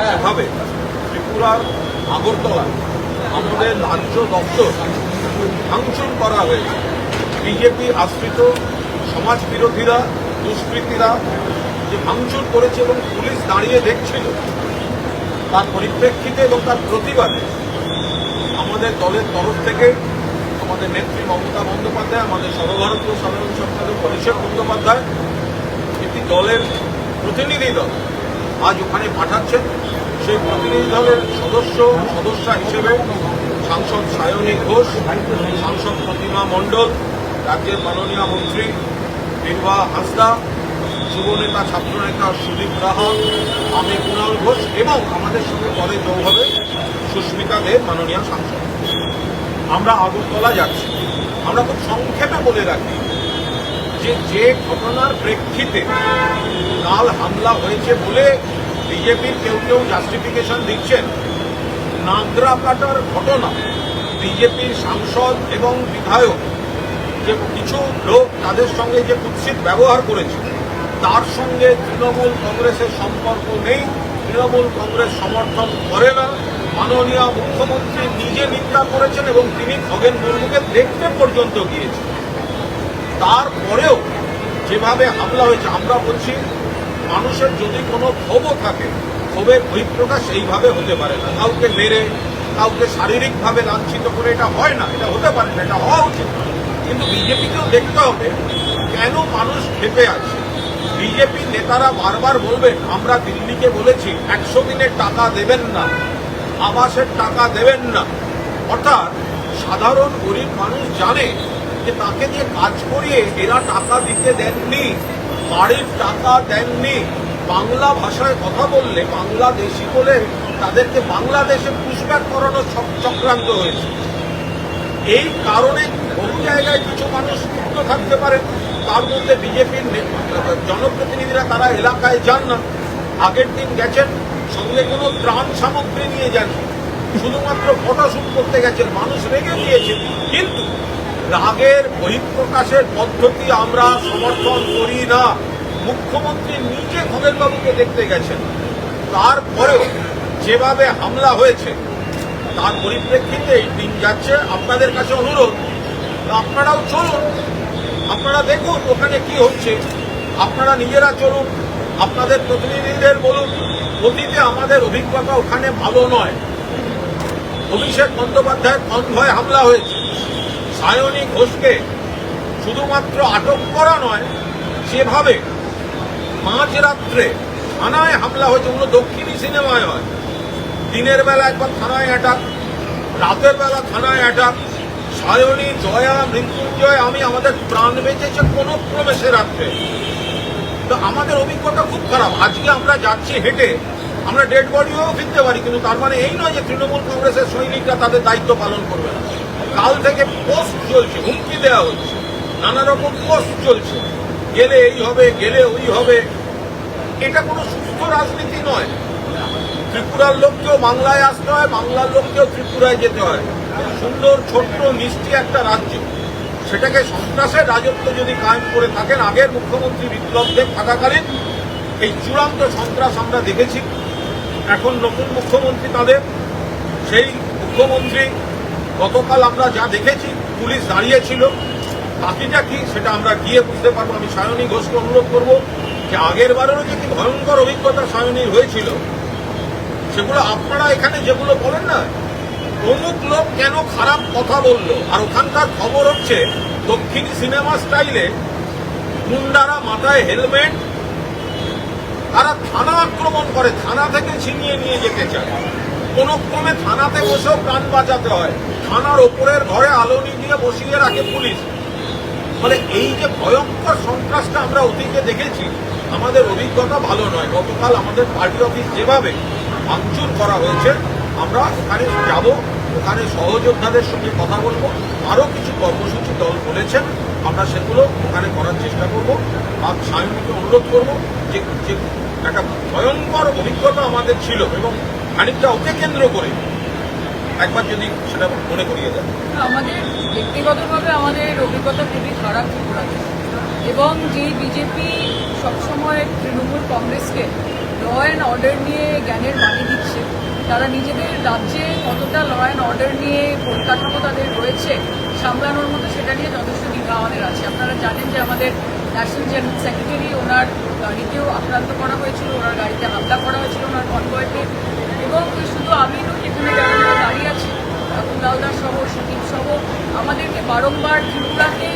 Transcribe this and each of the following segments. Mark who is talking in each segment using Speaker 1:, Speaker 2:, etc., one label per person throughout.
Speaker 1: যেভাবে ত্রিপুরার আগরতলা, আমাদের রাজ্য দপ্তর ভাঙচুর করা হয়েছে। বিজেপি আশ্রিত সমাজ বিরোধীরা দুষ্কৃতীরা যে ভাঙচুর করেছে এবং পুলিশ দাঁড়িয়ে দেখছিল, তার পরিপ্রেক্ষিতে এবং তার প্রতিবাদে আমাদের দলের তরফ থেকে আমাদের নেত্রী মমতা বন্দ্যোপাধ্যায়, আমাদের সর্বভারতীয় সাধারণ সম্পাদক অভিষেক বন্দ্যোপাধ্যায় একটি দলের প্রতিনিধি দল। আজ ওখানে পাঠাচ্ছেন। সেই প্রতিনিধি দলের সদস্য, সদস্যা হিসেবে সাংসদ সায়নী ঘোষ, সাংসদ প্রতিমা মণ্ডল, রাজ্যের মাননীয় মন্ত্রী বীরবা হাসদা, যুবনেতা, ছাত্রনেতা সুদীপ রাহা আমি কুণাল ঘোষ এবং আমাদের সঙ্গে পরে যোগ হবে সুস্মিতা দেব মাননীয় সাংসদ। আমরা আগরতলা যাচ্ছি। আমরা খুব সংক্ষেপে বলে রাখি যে যে ঘটনার প্রেক্ষিতে কাল হামলা হয়েছে বলে বিজেপির কেউ কেউ জাস্টিফিকেশন দিচ্ছেন, নাগরা কাটার ঘটনা বিজেপির সাংসদ এবং বিধায়ক যে কিছু লোক তাদের সঙ্গে যে কুৎসিত ব্যবহার করেছে, তার সঙ্গে তৃণমূল কংগ্রেসের সম্পর্ক নেই, তৃণমূল কংগ্রেস সমর্থন করে না, মাননীয় মুখ্যমন্ত্রী নিজে নিন্দা করেছেন এবং তিনি খগেন মুর্মুকে দেখতে পর্যন্ত গিয়েছেন। তারপরেও যেভাবে হামলা হয়েছে, আমরা বলছি মানুষের যদি কোনো ক্ষোভও থাকে, ক্ষোভের বহিঃপ্রকাশ এইভাবে হতে পারে না। কাউকে মেরে, কাউকে শারীরিকভাবে লাঞ্ছিত করে এটা হয় না, এটা হতে পারে না, এটা হওয়া উচিত। কিন্তু বিজেপিকেও দেখতে হবে কেন মানুষ খেপে আছে। বিজেপি নেতারা বারবার বলবেন, আমরা দিল্লিকে বলেছি, একশো দিনের টাকা দেবেন না, আবাসের টাকা দেবেন না। অর্থাৎ সাধারণ গরিব মানুষ জানে যে তাকে যে কাজ করিয়ে এরা টাকা দিতে দেননি, বাড়ির টাকা দেননি। বাংলা ভাষায় কথা বললে বাংলাদেশি বলে তাদেরকে বাংলাদেশে পুষব্যাক করানোর চক- চক্রান্ত হয়েছে। এই কারণে বহু জায়গায় কিছু মানুষ মুক্ত থাকতে পারে। তার মধ্যে বিজেপির জনপ্রতিনিধিরা তারা এলাকায় যান না। আগের দিন গেছেন, সঙ্গে কোনো ত্রাণ সামগ্রী নিয়ে যান শুধুমাত্র ফটোশুট করতে গেছেন, মানুষ রেগে দিয়েছে কিন্তু রাগের বহিঃপ্রকাশের পদ্ধতি আমরা সমর্থন করি না। মুখ্যমন্ত্রী নিজে খগেনবাবুকে দেখতে গেছেন। তারপরেও যেভাবে হামলা হয়েছে, তার পরিপ্রেক্ষিতে এই দিন যাচ্ছে। আপনাদের কাছে অনুরোধ, আপনারাও চলুন, আপনারা দেখুন ওখানে কি হচ্ছে। আপনারা নিজেরা চলুন, আপনাদের প্রতিনিধিদের বলুন, অতীতে আমাদের অভিজ্ঞতা ওখানে ভালো নয়। অভিষেক বন্দ্যোপাধ্যায়ের কনভয় হামলা হয়েছে। সায়নী ঘোষকে শুধুমাত্র আটক করা নয় যেভাবে মাঝরাত্রে থানায় হামলা হয়েছে, ওগুলো দক্ষিণী সিনেমায় হয়। দিনের বেলা একবার থানায় অ্যাটাক রাতের বেলা থানায় অ্যাটাক সায়নী, জয়া, মৃত্যুঞ্জয়, আমি, আমাদের প্রাণ বেঁচেছে কোনো ক্রমে সে রাত্রে। তো আমাদের অভিজ্ঞতা খুব খারাপ। আজকে আমরা যাচ্ছি হেঁটে, আমরা ডেড বডিও ফিরতে পারি, কিন্তু তার মানে এই নয় যে তৃণমূল কংগ্রেসের সৈনিকরা তাদের দায়িত্ব পালন করবে না। কাল থেকে পোস্ট চলছে, হুমকি দেওয়া হচ্ছে। নানা রকম পোস্ট চলছে। গেলে এই হবে, গেলে ওই হবে। এটা কোনো সুস্থ রাজনীতি নয়। ত্রিপুরার লোককেও বাংলায় আসতে হয়, বাংলার লোককেও ত্রিপুরায় যেতে হয়। সুন্দর, ছোট্ট, মিষ্টি একটা রাজ্য। সেটাকে সন্ত্রাসের রাজত্ব যদি কায়েম করে থাকেন, আগের মুখ্যমন্ত্রী বিপ্লব দেব থাকাকালীন এই চূড়ান্ত সন্ত্রাস আমরা দেখেছি। এখন নতুন মুখ্যমন্ত্রী তাদের, সেই মুখ্যমন্ত্রী গতকাল আমরা যা দেখেছি, পুলিশ দাঁড়িয়েছিল। বাকিটা কি সেটা আমরা গিয়ে বুঝতে পারব। আমি সায়নী ঘোষকে অনুরোধ করব যে আগের বারেরও যে কি ভয়ঙ্কর অভিজ্ঞতা সায়নীর হয়েছিল, সেগুলো আপনারা এখানে যেগুলো বলেন না, অমুক লোক কেন খারাপ কথা বলল? আর ওখানকার খবর হচ্ছে, দক্ষিণ সিনেমা স্টাইলে গুন্ডারা মাথায় হেলমেট, তারা থানা আক্রমণ করে, থানা থেকে ছিনিয়ে নিয়ে যেতে চায়। কোনো ক্রমে থানাতে বসেও প্রাণ বাঁচাতে হয়। থানার ওপরের ঘরে আলোনি দিয়ে বসিয়ে রাখে পুলিশ। ফলে এই যে ভয়ঙ্কর সন্ত্রাসটা আমরা অতীতে দেখেছি, আমাদের অভিজ্ঞতা ভালো নয়। গতকাল আমাদের পার্টি অফিস যেভাবে ভাঙচুর করা হয়েছে, আমরা ওখানে যাব, ওখানে সহযোদ্ধাদের সঙ্গে কথা বলব, আরও কিছু কর্মসূচি দল বলেছেন, আমরা সেগুলো ওখানে করার চেষ্টা করব। আর স্বামীকে অনুরোধ করব যে একটা ভয়ঙ্কর অভিজ্ঞতা আমাদের ছিল এবং খানিকটা ওকে কেন্দ্র করে। একবার যদি সেটা মনে করিয়ে দেয়
Speaker 2: আমাদের ব্যক্তিগতভাবে আমাদের অভিজ্ঞতা খুবই খারাপ এবং যে বিজেপি সবসময় তৃণমূল কংগ্রেসকে ল অ্যান্ড অর্ডার নিয়ে জ্ঞানের বাণী দিচ্ছে, তারা নিজেদের রাজ্যে কতটা ল অ্যান্ড অর্ডার নিয়ে পরিকাঠামো তাদের রয়েছে সামলানোর মতো সেটা নিয়ে যথেষ্ট দ্বিধা আমাদের আছে। আপনারা জানেন যে আমাদের ন্যাশনাল জেনারেল সেক্রেটারি ওনার গাড়িতেও আক্রান্ত করা হয়েছিল, ওনার গাড়িতে হামলা করা হয়েছিল, ওনার কনভয়েতে এবং শুধু আমি নই, এখানে যারা দাঁড়িয়ে আছে কুলাউদা সহ সুদীপ সহ, আমাদেরকে বারংবার ত্রিপুরাকে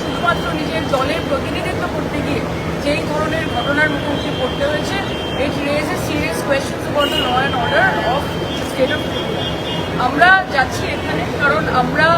Speaker 2: শুধুমাত্র নিজের দলের প্রতিনিধিত্ব করতে গিয়ে যেই ধরনের ঘটনার মুখোমুখি পড়তে হয়েছে it raises serious questions about the law and order of state of আমরা যাচ্ছি এখানে কারণ আমরা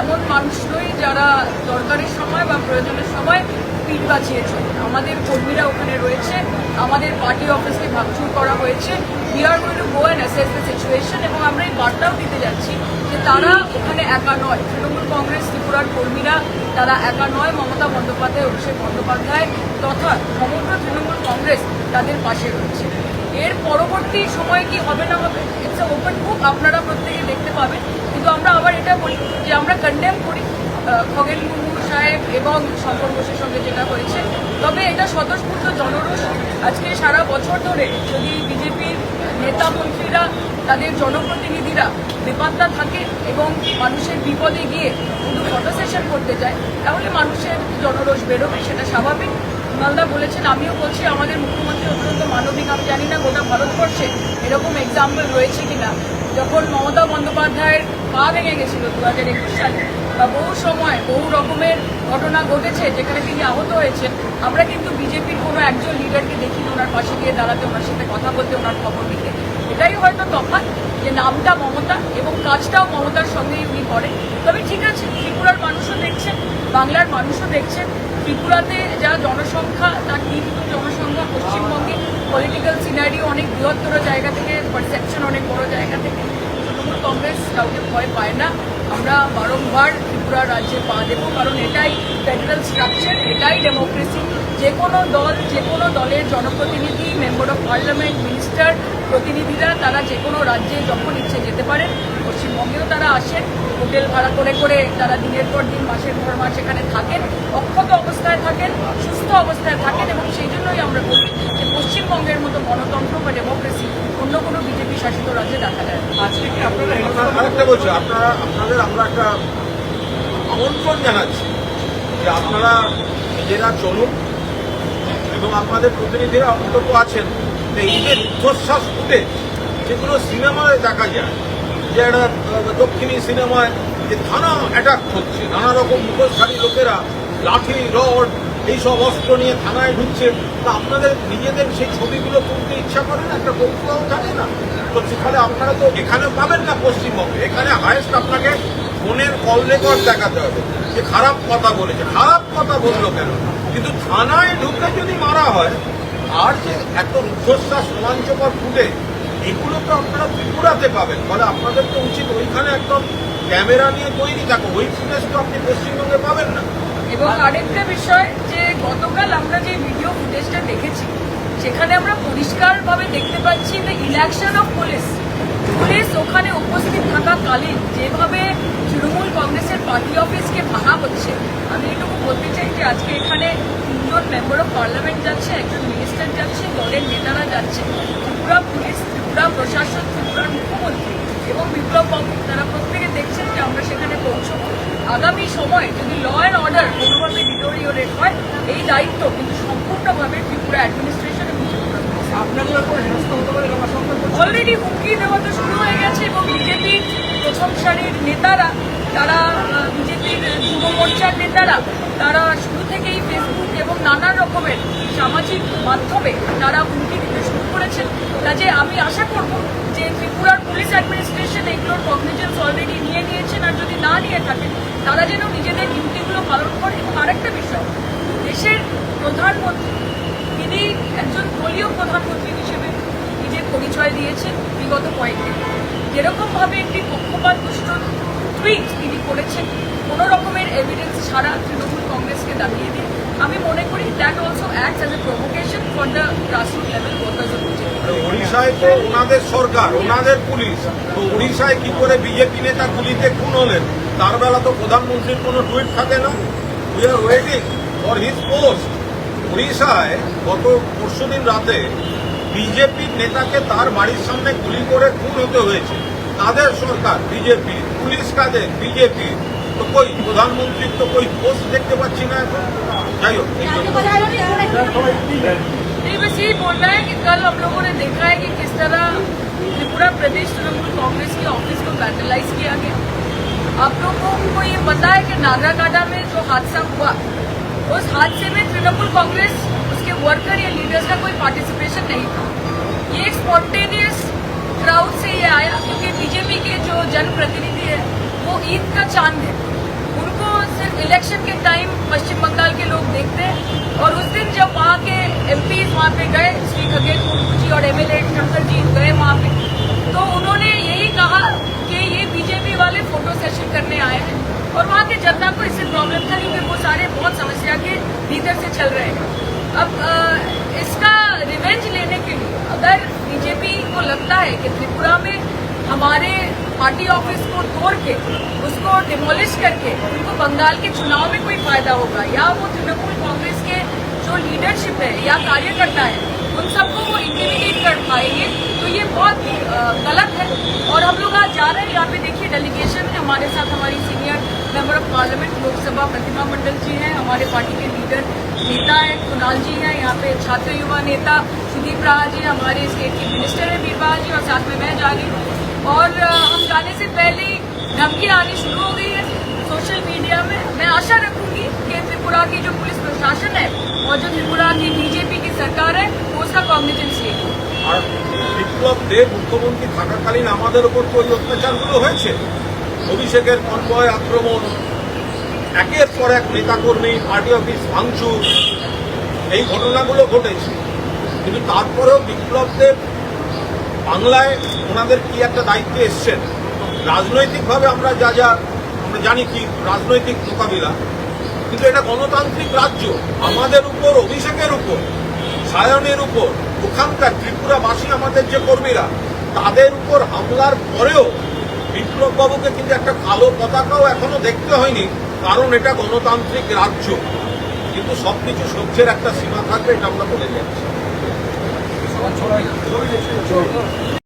Speaker 2: এমন মানুষ নই যারা দরকারের সময় বা প্রয়োজনের সময় পিঠ বাঁচিয়ে চলে আমাদের কর্মীরা ওখানে রয়েছে, আমাদের পার্টি অফিসকে ভাঙচুর করা হয়েছে। We are going to go and assess the situation এবং আমরা এই বার্তাও দিতে যাচ্ছি যে তারা ওখানে একা নয়। তৃণমূল কংগ্রেস, ত্রিপুরার কর্মীরা তারা একা নয়। মমতা বন্দ্যোপাধ্যায়, অভিষেক বন্দ্যোপাধ্যায় তথা সমগ্র তৃণমূল কংগ্রেস তাদের পাশে রয়েছে। এর পরবর্তী সময় কি হবে না হবে ইটস ওপেন বুক আপনারা প্রত্যেকে দেখতে পাবেন। কিন্তু আমরা আবার এটা বলি যে আমরা কন্ডেম করি। খগেন মুর্মু সাহেব এবং শঙ্কর ঘোষের সঙ্গে যেটা হয়েছে। তবে এটা স্বতঃস্ফূর্ত জনরোষ। আজকে সারা বছর ধরে যদি বিজেপির নেতা মন্ত্রীরা, তাদের জনপ্রতিনিধিরা বেপাত্তা থাকে এবং মানুষের বিপদে গিয়ে শুধু ফটো সেশন করতে যায়, তাহলে মানুষের জনরোষ বেরোবে, সেটা স্বাভাবিক। মালদা বলেছেন, আমিও বলছি, আমাদের মুখ্যমন্ত্রী অত্যন্ত মানবিক, আমি জানি না গোটা ভারতবর্ষে এরকম এক্সাম্পল রয়েছে কিনা। যখন মমতা বন্দ্যোপাধ্যায়ের পা ভেঙে গেছিল দু হাজার একুশ সালে বা বহু সময় বহু রকমের ঘটনা ঘটেছে যেখানে তিনি আহত হয়েছেন, আমরা কিন্তু বিজেপির কোনো একজন লিডারকে দেখিনি, ওনার পাশে গিয়ে দাঁড়াতে, ওনার সাথে কথা বলতে, ওনার খবর নিতে। এটাই হয়তো তফাৎ যে নামটা মমতা এবং কাজটাও মমতার সঙ্গেই উনি করেন। তবে ঠিক আছে, ত্রিপুরার মানুষও দেখছেন, বাংলার মানুষও দেখছেন। ত্রিপুরাতে যা জনসংখ্যা, তার কিন্তু জনসংখ্যা পশ্চিমবঙ্গে পলিটিক্যাল সিনারিও অনেক বৃহত্তর জায়গা থেকে পারসেপশন অনেক বড় জায়গা থেকে। কংগ্রেস কাউকে ভয় পায় না। আমরা বারংবার ত্রিপুরা রাজ্যে পা দেবো, কারণ এটাই ফেডারেল স্ট্রাকচার এটাই ডেমোক্রেসি যে কোনো দল যে কোনো দলের জনপ্রতিনিধি মেম্বার অফ পার্লামেন্ট মিনিস্টার প্রতিনিধিরা, তারা যে কোনো রাজ্যে যখন ইচ্ছে যেতে পারেন, পশ্চিমবঙ্গেও তারা আসেন। হোটেল ভাড়া করে করে তারা দিনের পর দিন, মাসের পর মাস এখানে থাকেন, অক্ষত অবস্থায় থাকেন, সুস্থ অবস্থায় থাকেন, এবং সেই জন্যই আমরা বলি পশ্চিমবঙ্গের মতো গণতন্ত্র বা ডেমোক্রেসি অন্য কোনো বিজেপি শাসিত রাজ্যে দেখা যায়।
Speaker 3: আজকে কি আপনারা
Speaker 1: আরেকটা বলছি, আপনারা আপনাদের আমরা একটা আমন্ত্রণ জানাচ্ছি যে আপনারা নিজেরা চলুন এবং আপনাদের প্রতিনিধিরা অন্তত আছেন এই যে রুদ্ধশ্বাস যেগুলো সিনেমায় দেখা যায়, যে একটা দক্ষিণী সিনেমায় যে থানা অ্যাটাক হচ্ছে, নানা রকম মুখোশধারী লোকেরা লাঠি, রড এইসব অস্ত্র নিয়ে থানায় ঢুকছে, তা আপনাদের নিজেদের সেই ছবিগুলো তুলতে ইচ্ছা করে না? একটা কৌতূহল থাকে না? তো সেখানে আপনারা তো এখানে পাবেন না পশ্চিমবঙ্গে। এখানে হায়েস্ট আপনাকে ফোনের কল রেকর্ড দেখাতে হবে। যে খারাপ কথা বলেছে। খারাপ কথা বলল কেন? কিন্তু থানায় ঢুকে যদি মারা হয়, আর যে এত রুদ্ধশ্বাস রোমাঞ্চকর ফুটে এগুলো তো আপনারা ত্রিপুরাতে পাবেন। ফলে আপনাদের তো উচিত ওইখানে একদম ক্যামেরা নিয়ে তৈরি থাকো। ওই ফুটেজ তো আপনি পশ্চিমবঙ্গে পাবেন না।
Speaker 2: এবং আরেকটা বিষয় গতকাল আমরা যে ভিডিও ফুটেজটা দেখেছি, সেখানে আমরা পরিষ্কারভাবে দেখতে পাচ্ছি যে ইলেকশন অফ পুলিশ পুলিশ ওখানে উপস্থিত থাকাকালীন যেভাবে তৃণমূল কংগ্রেসের পার্টি অফিসকে ভাঙা হচ্ছে, আমি এটুকু বলতে চাই যে আজকে এখানে তিনজন মেম্বার অফ পার্লামেন্ট যাচ্ছে, একজন মিনিস্টার যাচ্ছে, দলের নেতারা যাচ্ছে। ত্রিপুরা পুলিশ ত্রিপুরা প্রশাসন, ত্রিপুরার মুখ্যমন্ত্রী এবং বিপ্লব বাবু, তারা প্রত্যেকে দেখছেন যে আমরা সেখানে পৌঁছবো। আগামী সময় যদি ল অ্যান্ড অর্ডার কোনোভাবে ডিটোরিওরেট হয় এই দায়িত্ব কিন্তু সম্পূর্ণভাবে ত্রিপুরা অ্যাডমিনিস্ট্রেশন? অলরেডি হুমকি দেওয়া তো শুরু হয়ে গেছে এবং বিজেপির প্রথম সারির নেতারা তারা বিজেপির যুব মোর্চার নেতারা তারা শুরু থেকেই ফেসবুক এবং নানান রকমের সামাজিক মাধ্যমে তারা হুমকি করেছেন কাজে আমি আশা করব যে ত্রিপুরার পুলিশ অ্যাডমিনিস্ট্রেশন এগুলোর কগনিজেন্স অলরেডি নিয়ে নিয়েছেন আর যদি না নিয়ে থাকেন, তারা যেন নিজেদের ডিউটিগুলো পালন করে। এবং আরেকটা বিষয়, দেশের প্রধানমন্ত্রী, তিনি একজন দলীয় প্রধানমন্ত্রী হিসেবে নিজের পরিচয় দিয়েছেন বিগত কয়েকদিন। যেরকম ভাবে একটি পক্ষপাত দুষ্ট টুইট তিনি করেছেন কোনো রকমের এভিডেন্স ছাড়া তৃণমূল কংগ্রেসকে দাঁড়িয়ে দিয়ে আমি মনে করি that also acts as a provocation for the grassroot level workers
Speaker 1: of উড়িষ্যায় তো ওনাদের সরকার, ওনাদের পুলিশ। তো উড়িষ্যায় কি করে বিজেপি নেতা গুলিতে খুন হলেন? তার বেলা তো প্রধানমন্ত্রীর কোনো টুইট থাকে না। We are waiting for his post উড়িষ্যায় গত পরশুদিন রাতে বিজেপির নেতাকে তার বাড়ির সামনে গুলি করে খুন হতে হয়েছে। তাদের সরকার? বিজেপি। পুলিশ কাদের? বিজেপি। তো কই প্রধানমন্ত্রীর তো কই পোস্ট দেখতে পাচ্ছি না এখন।
Speaker 2: बस यही बोल रहा है कि कल हम लोगों ने देखा है कि किस तरह त्रिपुरा प्रदेश तृणमूल कांग्रेस के ऑफ़िस को वैंडलाइज किया गया। आप लोगों को ये पता है कि नागराकाटा में जो हादसा हुआ, उस हादसे में तृणमूल कांग्रेस, उसके वर्कर या लीडर्स का कोई पार्टिसिपेशन नहीं था। ये एक स्पॉन्टेनियस क्राउड से ये आया, क्योंकि बीजेपी के जो जनप्रतिनिधि है, वो ईद का चाँद है। सिर्फ़ इलेक्शन के टाइम पश्चिम बंगाल के लोग देखते हैं। और उस दिन जब वहाँ के एम पी वहाँ पे गए श्री खगेल मुर्मू जी और एम एल शंकर जी गए वहाँ पे तो उन्होंने यही कहा कि ये बीजेपी वाले फ़ोटो सेशन करने आए हैं। और वहाँ के जनता को इससे प्रॉब्लम था क्योंकि वो सारे बहुत समस्या के भीतर से चल रहे हैं। अब अ, इसका रिवेंज लेने के लिए अगर बीजेपी को लगता है कि त्रिपुरा में हमारे पार्टी ऑफ़िस को तोड़ के उसको डिमोलिश करके उनको बंगाल के चुनाव में कोई फ़ायदा होगा? या वो तृणमूल कांग्रेस के जो लीडरशिप है या कार्यकर्ता है उन सबको वो इंटिमिडेट कर पाएँगे? तो ये बहुत अ, गलत है। और हम लोग आज जा रहे हैं यहाँ पे देखिए डेलीगेशन है हमारे साथ हमारी senior member of parliament Lok Sabha Pratima Mandal ji हैं हमारे पार्टी के लीडर नेता है कुणाल जी हैं यहाँ पे छात्र युवा नेता सुदीप राहा जी हमारे स्टेट के मिनिस्टर हैं बीरबल जी और साथ में मैं जा रही हूँ। और अ, हम जाने से पहले ही धमकियाँ आनी शुरू हो गई है सोशल मीडिया में मैं आशा रखूंगी कि त्रिपुरा की जो पुलिस प्रशासन है और जो त्रिपुरा की बीजेपी की सरकार है वो उसका कॉग्निजेंस लेगी
Speaker 1: আর বিপ্লব দেব মুখ্যমন্ত্রী থাকাকালীন আমাদের উপর তো ওই অত্যাচারগুলো হয়েছে অভিষেকের কনভয় আক্রমণ একের পর এক নেতাকর্মী পার্টি অফিস ভাঙচুর এই ঘটনাগুলো ঘটেছে কিন্তু তারপরেও বিপ্লব দেব বাংলায় ওনাদের কি একটা দায়িত্বে এসছেন? রাজনৈতিকভাবে আমরা যা যা আমরা জানি কি রাজনৈতিক মোকাবিলা, কিন্তু এটা গণতান্ত্রিক রাজ্য। আমাদের উপর, অভিষেকের উপর, সায়নের উপর, ওখানকার ত্রিপুরাবাসী আমাদের যে কর্মীরা, তাদের উপর হামলার পরেও বিপ্লব বাবুকে কিন্তু একটা কালো পতাকাও এখনও দেখতে হয়নি, কারণ এটা গণতান্ত্রিক রাজ্য। কিন্তু সবকিছু সহ্যের একটা সীমা থাকবে এটা আমরা বলে যাচ্ছি। Çok.